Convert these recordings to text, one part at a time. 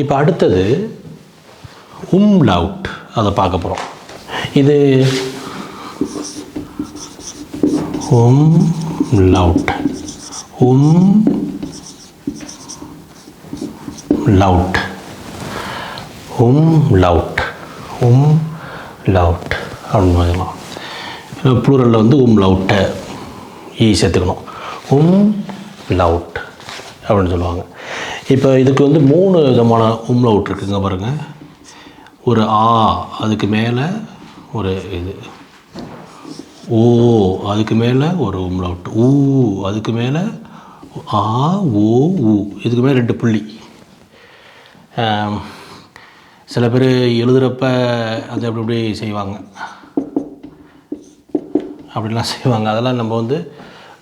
இப்போ அடுத்தது உம் லவுட் அதை பார்க்க போகிறோம் இது உம் லவுட் உம் லவுட் உம் லவுட் உம் லவுட் அப்படின்னு சொல்லலாம் ப்ளூரலில் வந்து உம் லவுட்டை ஈ சேர்த்துக்கணும் உம் லவுட் அப்படின்னு சொல்லுவாங்க. இப்போ இதுக்கு வந்து மூணு விதமான உம் லவுட் இருக்குங்க பாருங்கள் ஒரு ஆ அதுக்கு மேலே ஒரு இது. ஓ அதுக்கு மேலே ஒரு உம் லவுட் ஊ அதுக்கு மேலே ஆ ஓ ஊ. இதுக்கு மேலே ரெண்டு புள்ளி. சில பேர் எழுதுகிறப்ப அது அப்படி இப்படி செய்வாங்க. அப்படிலாம் செய்வாங்க. அதெல்லாம் நம்ம வந்து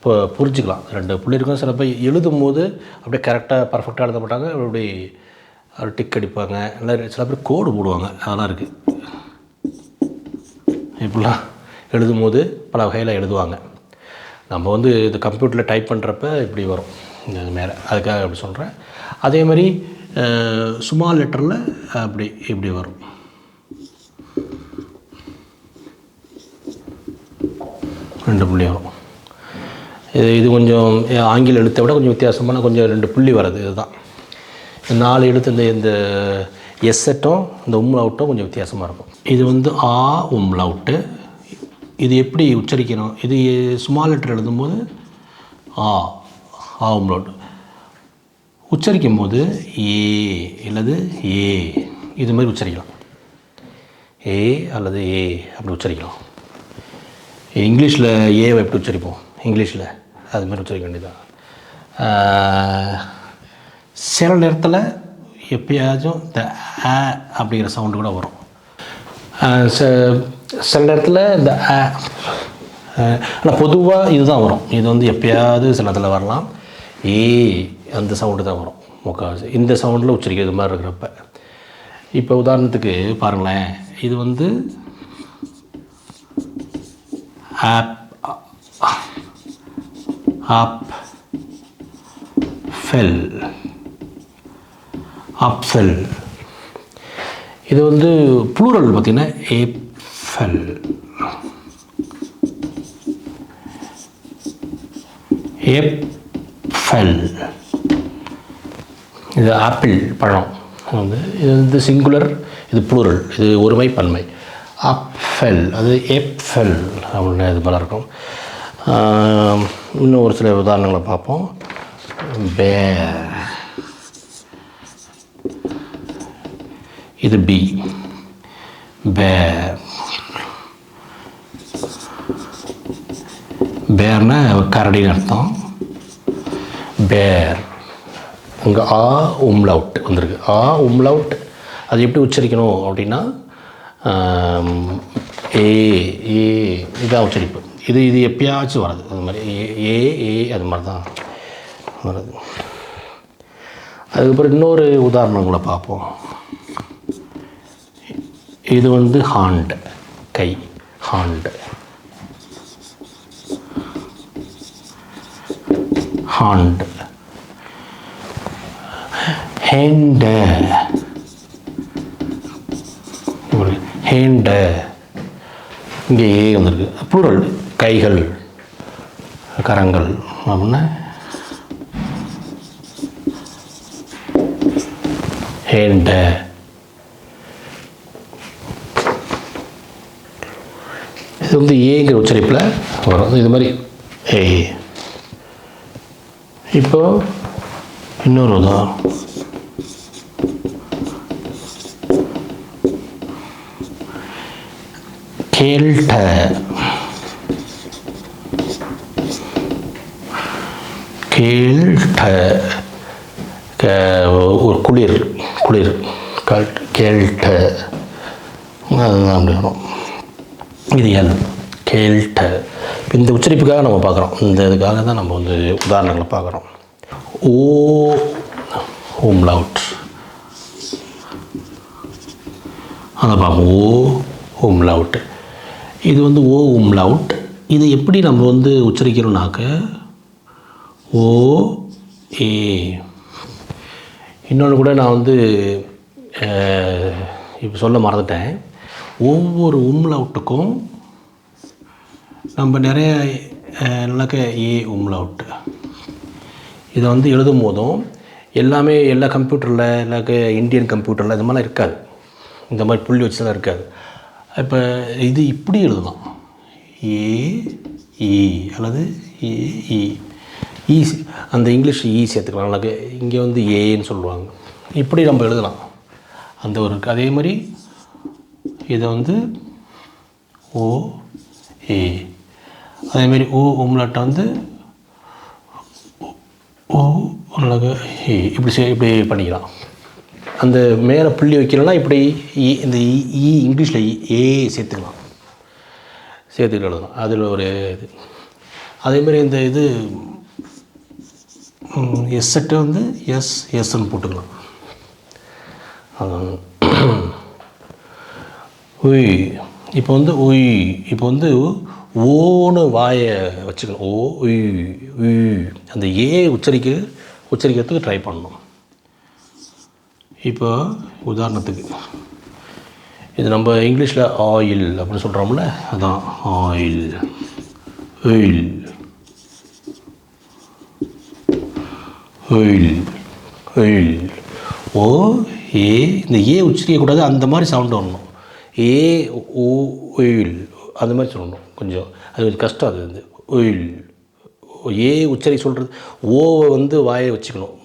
இப்போ புரிஞ்சுக்கலாம். ரெண்டு புள்ளி இருக்கும். சில பேர் எழுதும் போது அப்படியே கரெக்டாக பர்ஃபெக்டாக எழுத மாட்டாங்க. அப்படி டிக் அடிப்பாங்க. இல்லை சில பேர் கோடு போடுவாங்க. அதெல்லாம் இருக்குது இப்படிலாம் எழுதும் போது பல வகையில் எழுதுவாங்க. நம்ம வந்து இது கம்ப்யூட்டரில் டைப் பண்ணுறப்ப இப்படி வரும். இந்த மேலே. அதுக்காக அப்படி சொல்கிறேன் அதே மாதிரி சுமால் லெட்டரில் அப்படி இப்படி வரும். ரெண்டு புள்ளி வரும். இது இது கொஞ்சம் ஆங்கில எழுத்தை விட கொஞ்சம் வித்தியாசமான கொஞ்சம் ரெண்டு புள்ளி வர்றது இதுதான். இந்த நாலு எழுத்து இந்த இந்த எஸ்எட்டும் இந்த உம்லவுட்டும் கொஞ்சம் வித்தியாசமாக இருக்கும். இது வந்து ஆ உம்லவுட்டு இது எப்படி உச்சரிக்கணும்? இது ஸ்மால் லெட்டர் எழுதும்போது ஆ ஆ உம்லவுட் உச்சரிக்கும் போது ஏ அல்லது ஏ. இது மாதிரி உச்சரிக்கலாம். ஏ அல்லது ஏ அப்படி உச்சரிக்கலாம். இங்கிலீஷில் ஏவை எப்படி உச்சரிப்போம்? இங்கிலீஷில். அது மாதிரி வச்சுருக்க வேண்டியதான் சில நேரத்தில் எப்பயாச்சும் இந்த ஆ அப்படிங்கிற சவுண்டு கூட வரும். ச- சில நேரத்தில் இந்த ஆ ஆனால் பொதுவாக இதுதான் வரும். இது வந்து எப்பயாவது சில நேரத்தில் வரலாம். ஏ அந்த சவுண்டு தான் வரும். முக்கால்வாசி. இந்த சவுண்டில் உச்சரிக்கிறது மாதிரி இருக்கிறப்ப. இப்போ உதாரணத்துக்கு பாருங்களேன். இது வந்து ஆப் ஆப் ஃபெல் அப்ஃபெல் இது வந்து ப்ளூரல் பார்த்திங்கன்னா ஏஃபெல் ஏஃபெல் இது ஆப்பிள் பழம். வந்து இது வந்து சிங்குலர் இது ப்ளூரல் இது ஒருமை பன்மை. அப்ஃபெல் அது ஏப்ஃபெல் அப்படின்னு இது போல இருக்கும். இன்னும் ஒரு சில உதாரணங்களை பார்ப்போம். பேர் இது பி. பேர் பேர்னா கரடின்னு அர்த்தம். பேர். அங்கே ஆ உம்லவுட் வந்திருக்கு. ஆ உம்லவுட் அது எப்படி உச்சரிக்கணும் அப்படின்னா ஏ ஏ இதான் உச்சரிப்பு. இது இது எப்பயாச்சும் வர்றது. அது மாதிரி ஏ ஏ அது மாதிரி தான் வருது அதுக்கப்புறம் இன்னொரு உதாரணங்களை பார்ப்போம். இது வந்து ஹாண்ட் கை ஹாண்ட். ஹாண்ட். ஹேண்ட. ஹேண்ட. இங்கே ஏ வந்திருக்கு. ப்ளூரல் கைகள் கரங்கள் அப்படின்னா ஹேண்ட இது வந்து ஏங்கிற உச்சரிப்பில் வரும். இது மாதிரி ஏ இப்போது இன்னொரு உதாரணம். கேள்ட கேள்ட க- ஒரு குளிர் குளிர். கேள்ட அதுதான் அப்படி வரும் இது எல் கேள்ட இந்த உச்சரிப்புக்காக நம்ம பார்க்குறோம். இந்த இதுக்காக தான் நம்ம வந்து உதாரணங்களை பார்க்குறோம். O home loud. அதை பார்ப்போம். ஓ ஹோம் லவுட்டு இது வந்து ஓ ஹோம் லவுட் இது எப்படி நம்ம வந்து உச்சரிக்கிறோம்னாக்க ஓ ஏ. இன்னொன்று கூட நான் வந்து இப்போ சொல்ல மறந்துட்டேன். ஒவ்வொரு உம்லவுட்டுக்கும் நம்ம நிறைய நல்லக்க ஏ உம்லவுட்டு. இதை வந்து எழுதும் போதும் எல்லாமே எல்லா கம்ப்யூட்டரில் இல்லாக்க இந்தியன் கம்ப்யூட்டரில் இந்த மாதிரிலாம் இருக்காது. இந்த மாதிரி புள்ளி வச்சுலாம் இருக்காது. இப்போ இது இப்படி எழுதலாம் ஏ இ அல்லது ஏ இ ஈ அந்த இங்கிலீஷ் ஈ சேர்த்துக்கலாம் நல்லா இங்கே வந்து ஏன்னு சொல்லுவாங்க இப்படி நம்ம எழுதலாம் அந்த ஒரு அதே மாதிரி இதை வந்து ஓ ஏ அதேமாரி ஓ உம்லாட்டை வந்து ஓ அல்லது ஏ இப்படி இப்படி பண்ணிக்கலாம் அந்த மேலே புள்ளி வைக்கலன்னா இப்படி இ இந்த இ இங்கிலீஷில் ஏ சேர்த்துக்கலாம். சேர்த்துக்கிட்டு எழுதணும் அதில் ஒரு இது. அதேமாதிரி இந்த இது எஸ்ஸெட்டு வந்து எஸ் எஸ்ன்னு போட்டுக்கலாம். உய் இப்போ வந்து உய் இப்போ வந்து ஓன்னு வாயை வச்சுக்கணும். ஓ உய் உய் அந்த ஏ உச்சரிக்க உச்சரிக்கிறதுக்கு ட்ரை பண்ணணும். இப்போ உதாரணத்துக்கு இது நம்ம இங்கிலீஷில் ஆயில் அப்படின்னு சொல்கிறோம்ல அதான் oil oil oil oil O A இந்த ஏ உச்சரிக்கக்கூடாது அந்த மாதிரி சவுண்டு வரணும். ஏ ஓ ஒயில் அந்த மாதிரி சொல்லணும் கொஞ்சம். அது கொஞ்சம் கஷ்டம் அது வந்து. ஒயில் ஏ உச்சரி சொல்கிறது ஓவை வந்து வாயை வச்சுக்கணும்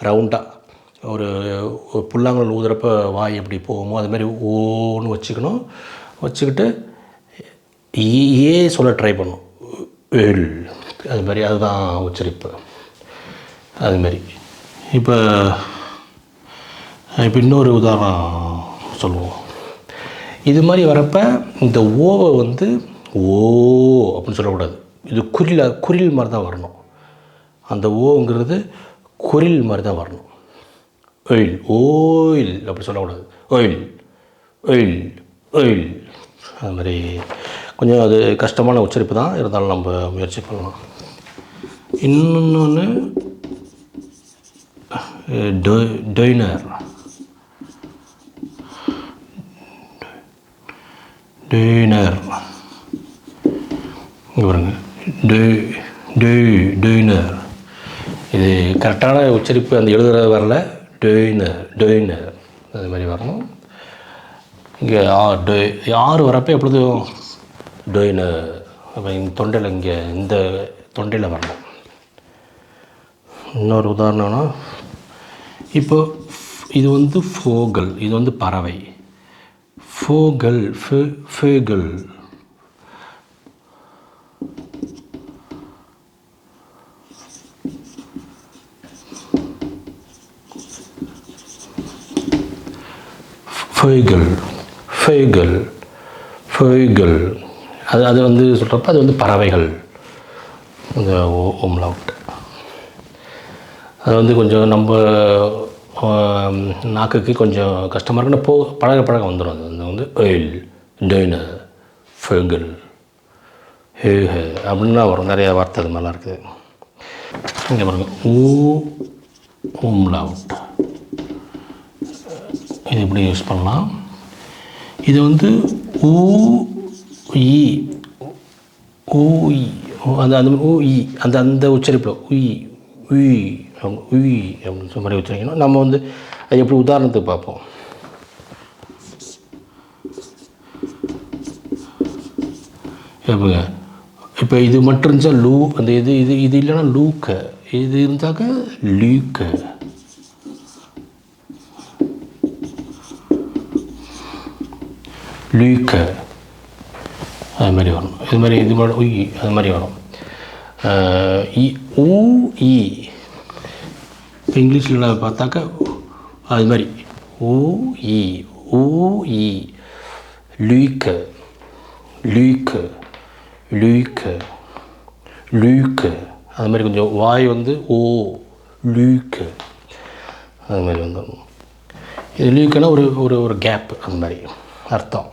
ரவுண்டாக ஒரு புல்லாங்குழல் ஊதுறப்ப வாய் எப்படி போகுமோ அது மாதிரி ஓன்னு வச்சுக்கணும். வச்சுக்கிட்டு ஏ சொல்ல ட்ரை பண்ணும். எல் அது மாதிரி அதுதான் உச்சரிப்பு. அதுமாரி இப்போ இப்போ இன்னொரு உதாரணம் சொல்லுவோம். இது மாதிரி வரப்ப இந்த ஓவை வந்து ஓ அப்படின்னு சொல்லக்கூடாது. இது குறில் குறில் மாதிரி தான் வரணும். அந்த ஓங்கிறது குறில் மாதிரி தான் வரணும். ஒயில் ஓயில் அப்படி சொல்லக்கூடாது. ஒயில் ஒயில் ஒயில் அது மாதிரி கொஞ்சம் அது கஷ்டமான உச்சரிப்பு தான். இருந்தாலும் நம்ம முயற்சி பண்ணலாம். இன்னொன்று டொய்னர். டொய்னர். இங்கே பாருங்க. டொய் டொய் டொய்னர். இது கரெக்டான உச்சரிப்பு அந்த எழுதுறது வரல. டொய்னு டொய்னு அது மாதிரி வரணும் இங்கே ஆ டொய் ஆறு வரப்போ எப்பொழுதும் டொய்னு அப்போ இந்த தொண்டையில் இங்கே இந்த தொண்டையில் வரணும். இன்னொரு உதாரணம்னா இப்போ இது வந்து ஃபோகல் இது வந்து பறவை. ஃபோகல் ஃபேகல். ஃபெய்கள் ஃபெய்கள் ஃபெய்கள் அது அது வந்து சொல்கிறப்ப அது வந்து பறவைகள். அந்த ஓம்லவுட் அது வந்து கொஞ்சம் நம்ம நாக்குக்கு கொஞ்சம் கஷ்டமாக இருக்குன்னு போ பழக பழக வந்துடும் அது. வந்து வந்து ஒயில் டொய்னர் ஃபெகல் ஹேஹ அப்படின்லாம் வரும். நிறைய வார்த்தை அது மாதிரிலாம் இருக்குது. இங்கே பாருங்கள் ஊ ஓம்லவுட் இது எப்படி யூஸ் பண்ணலாம்? இது வந்து ஊஇ இ இ அந்த அந்த ஊ அந்த அந்த உச்சரிப்பில் உயி உயி உயி அப்படின்னு சொல்ல மாதிரி உச்சரிக்கணும் நம்ம வந்து அது எப்படி உதாரணத்துக்கு பார்ப்போம். எப்போங்க இப்போ இது மட்டும் இருந்துச்சா? லூ அந்த இது இது இது இல்லைன்னா லூக்க. இது இருந்தாக்க லூக்க. லூக்க அது மாதிரி வரும். இது மாதிரி இது மாதிரி உய் அது மாதிரி வரும். இ ஊ இ. இங்கிலீஷில் பார்த்தாக்கா அது மாதிரி ஊ இ ஊ இ. லூக்க லூக்க லூக்க லூக்க அது மாதிரி கொஞ்சம் வாய் வந்து ஓ. லூக்க அது மாதிரி வந்துடும் இது லூக்குன்னா ஒரு ஒரு ஒரு கேப் அந்த மாதிரி. அர்த்தம்.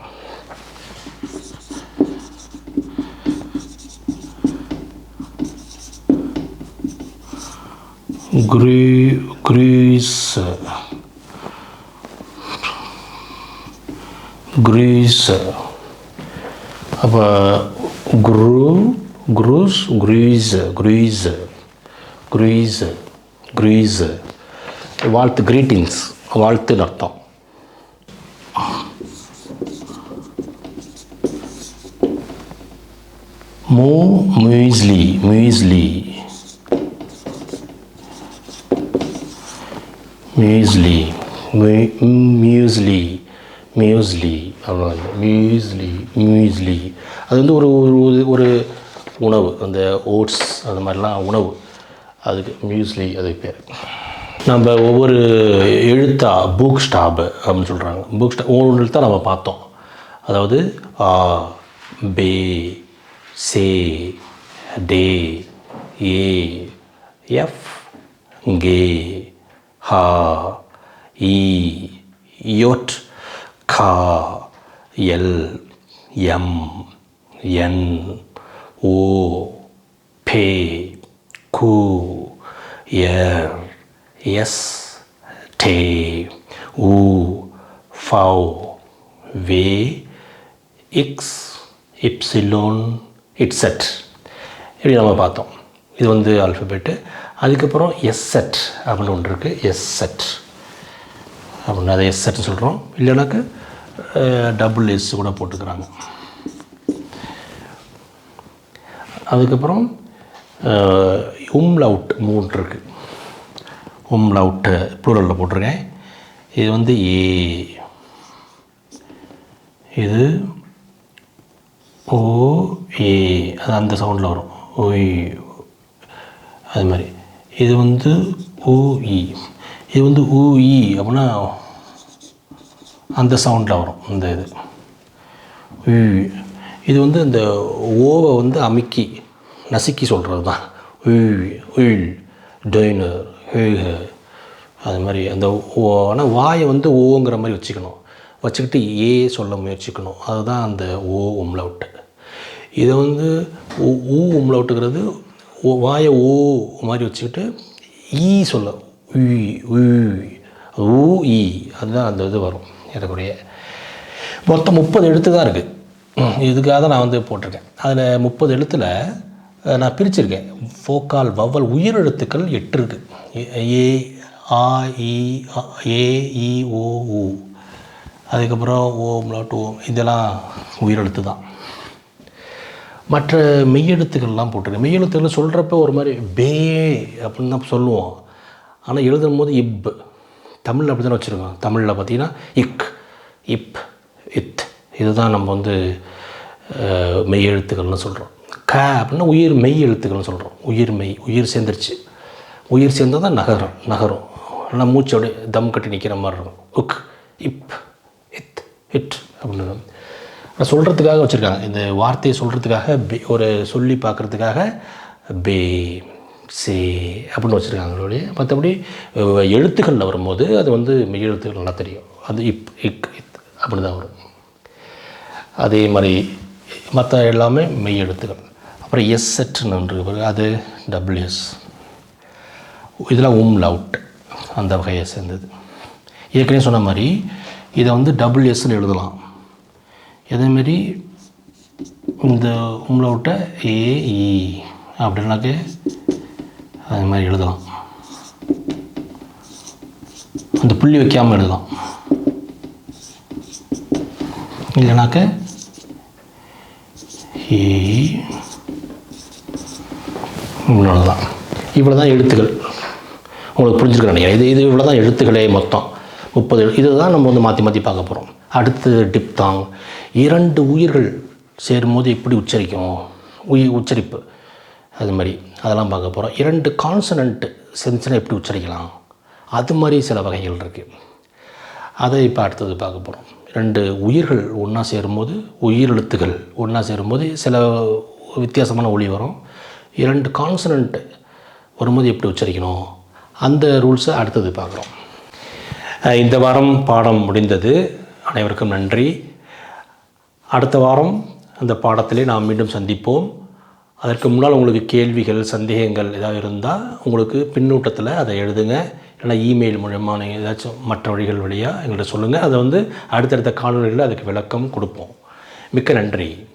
குரூ குரூஸ் குரூஸ் அப்போ குரு cruise cruise cruise cruise cruise வாழ்த்து கிரீட்டிங்ஸ் வாழ்த்துன்னு அர்த்தம் மூ muesli muesli muesli muesli muesli அவ்வளோ மியூஸ்லி மியூஸ்லி அது வந்து ஒரு ஒரு ஒரு உணவு. அந்த ஓட்ஸ் அந்த மாதிரிலாம் உணவு. அதுக்கு மியூஸ்லி அது பேர். நம்ம ஒவ்வொரு எழுத்தா புக் ஸ்டாப் அப்படின்னு சொல்கிறாங்க புக் ஸ்டாப் ஒவ்வொரு எழுத்தா நம்ம பார்த்தோம். அதாவது ஆ பே சே டே ஏ எஃப் கே ஹா இ யோட் கா எல் எம் என் ஓ பே கு எர் எஸ் டே உ ஃபவ் வே எக்ஸ் இப்சிலோன் இட்செட். இப்படி நம்ம பார்த்தோம். இது வந்து ஆல்ஃபபெட்டு அதுக்கப்புறம் எஸ்எட் அப்படின்னு ஒன்று இருக்குது எஸ்எட் அப்படின்னு அதை எஸ்எட்னு சொல்கிறோம் இல்லைனாக்க டபுள் எஸ் கூட போட்டுக்கிறாங்க. அதுக்கப்புறம் உம்லவுட் மூன்று இருக்குது உம்லவுட்டு ப்ளூரலில் போட்டிருக்கேன். இது வந்து ஏ இது ஓ ஏ அது அந்த சவுண்டில் வரும். ஓய் அது மாதிரி இது வந்து ஊஇ இது வந்து ஊஇ அப்படின்னா அந்த சவுண்டில் வரும் இந்த இது. உ. இது வந்து இந்த ஓவை வந்து அமுக்கி நசுக்கி சொல்கிறது தான் உள் டொய்னர் அது மாதிரி அந்த ஓ ஆனால் வாயை வந்து ஓங்கிற மாதிரி வச்சுக்கணும். வச்சுக்கிட்டு ஏ சொல்ல முயற்சிக்கணும். அதுதான் அந்த ஓ உம்லவுட்டு. இதை வந்து ஊ உம்லவுட்டுங்கிறது ஓ வாயை ஓ மாதிரி வச்சுக்கிட்டு ஈ சொல்ல. உ உ ஊ ஈ. அதுதான் அந்த இது வரும். ஏறக்குறைய மொத்தம் முப்பது எழுத்து தான் இருக்குது இதுக்காக தான் நான் வந்து போட்டிருக்கேன். அதில் முப்பது எழுத்தில் நான் பிரிச்சிருக்கேன். ஃபோக்கால் வவ்வல் உயிரெழுத்துக்கள் எட்டு இருக்குது ஏ ஆ இ ஏ இ ஓ ஊ அதுக்கப்புறம் ஓம் லாட் ஓம். இதெல்லாம் உயிரெழுத்து தான். மற்ற மெய்யெழுத்துக்கள்லாம் போட்டிருக்கு. மெய்யெழுத்துக்கள் சொல்கிறப்ப ஒரு மாதிரி பே அப்படின்னு தான் சொல்லுவோம். ஆனால் எழுதும் போது இப் தமிழில் அப்படி தானே வச்சுருக்கோம் தமிழில் பார்த்தீங்கன்னா இக் இப் இத். இதுதான் நம்ம வந்து மெய்யெழுத்துக்கள்னு மெய் எழுத்துக்கள்னு சொல்கிறோம் க அப்படின்னா உயிர் மெய் எழுத்துக்கள்னு சொல்கிறோம் உயிர் மெய் உயிர் சேர்ந்துருச்சு. உயிர் சேர்ந்தால் தான் நகரம் நகரும். நல்லா மூச்சோடு தம் கட்டி நிற்கிற மாதிரி இருக்கும். உக் இப் இத் இட் அப்படின்னு. சொல்கிறதுக்காக வச்சுருக்காங்க. இந்த வார்த்தையை சொல்கிறதுக்காக பே ஒரு சொல்லி பார்க்குறதுக்காக பே சே அப்படின்னு வச்சுருக்காங்க மற்றபடி எழுத்துக்களில் வரும்போது அது வந்து மெய் எழுத்துக்கள் நல்லா தெரியும். அது இப் இக் இத் அப்படி தான் வரும். அதே மாதிரி மற்ற எல்லாமே மெய் எழுத்துக்கள். அப்புறம் எஸ் செட்னு ஒன்று அது டபிள்யூஎஸ் இதெல்லாம் உம் லவுட். அந்த வகையை சேர்ந்தது. ஏற்கனவே சொன்ன மாதிரி இதை வந்து டபுள் எஸ்ன்னு எழுதலாம். அதேமாரி இந்த உம்லவுட்டை ஏஇ e அப்படின்னாக்க அது மாதிரி எழுதலாம். அந்த புள்ளி வைக்காமல் எழுதலாம். இல்லைனாக்க ஏ e இவ்வளோதான் இவ்வளோ தான் எழுத்துக்கள். உங்களுக்கு புரிஞ்சிருக்க நினைக்கிறேன். இது இது இவ்வளோ தான் எழுத்துக்களே மொத்தம். முப்பது இது தான் நம்ம வந்து மாற்றி மாற்றி பார்க்க போகிறோம் அடுத்து டிப்தாங் இரண்டு உயிர்கள் சேரும்போது எப்படி உச்சரிக்கும்? உயிர் உச்சரிப்பு. அது மாதிரி. அதெல்லாம் பார்க்க போகிறோம் இரண்டு கான்சனண்ட்டு செஞ்சுன்னா எப்படி உச்சரிக்கலாம்? அது மாதிரி சில வகைகள் இருக்குது அதை இப்போ அடுத்தது பார்க்க போகிறோம் ரெண்டு உயிர்கள் ஒன்றா சேரும்போது உயிரெழுத்துகள் ஒன்றா சேரும்போது சில வித்தியாசமான ஒளி வரும். இரண்டு கான்சனண்ட்டு வரும்போது எப்படி உச்சரிக்கணும்? அந்த ரூல்ஸை அடுத்தது பார்க்குறோம். இந்த வாரம் பாடம் முடிந்தது. அனைவருக்கும் நன்றி. அடுத்த வாரம் அந்த பாடத்திலே நாம் மீண்டும் சந்திப்போம். அதற்கு முன்னால் உங்களுக்கு கேள்விகள் சந்தேகங்கள் ஏதாவது இருந்தால் உங்களுக்கு பின்னூட்டத்தில் அதை எழுதுங்க. இல்லைனா இமெயில் மூலயமா நீங்கள் ஏதாச்சும் மற்ற வழிகள் வழியாக எங்கள்கிட்ட சொல்லுங்கள் அதை வந்து அடுத்தடுத்த காணொலிகளில் அதுக்கு விளக்கம் கொடுப்போம். மிக்க நன்றி.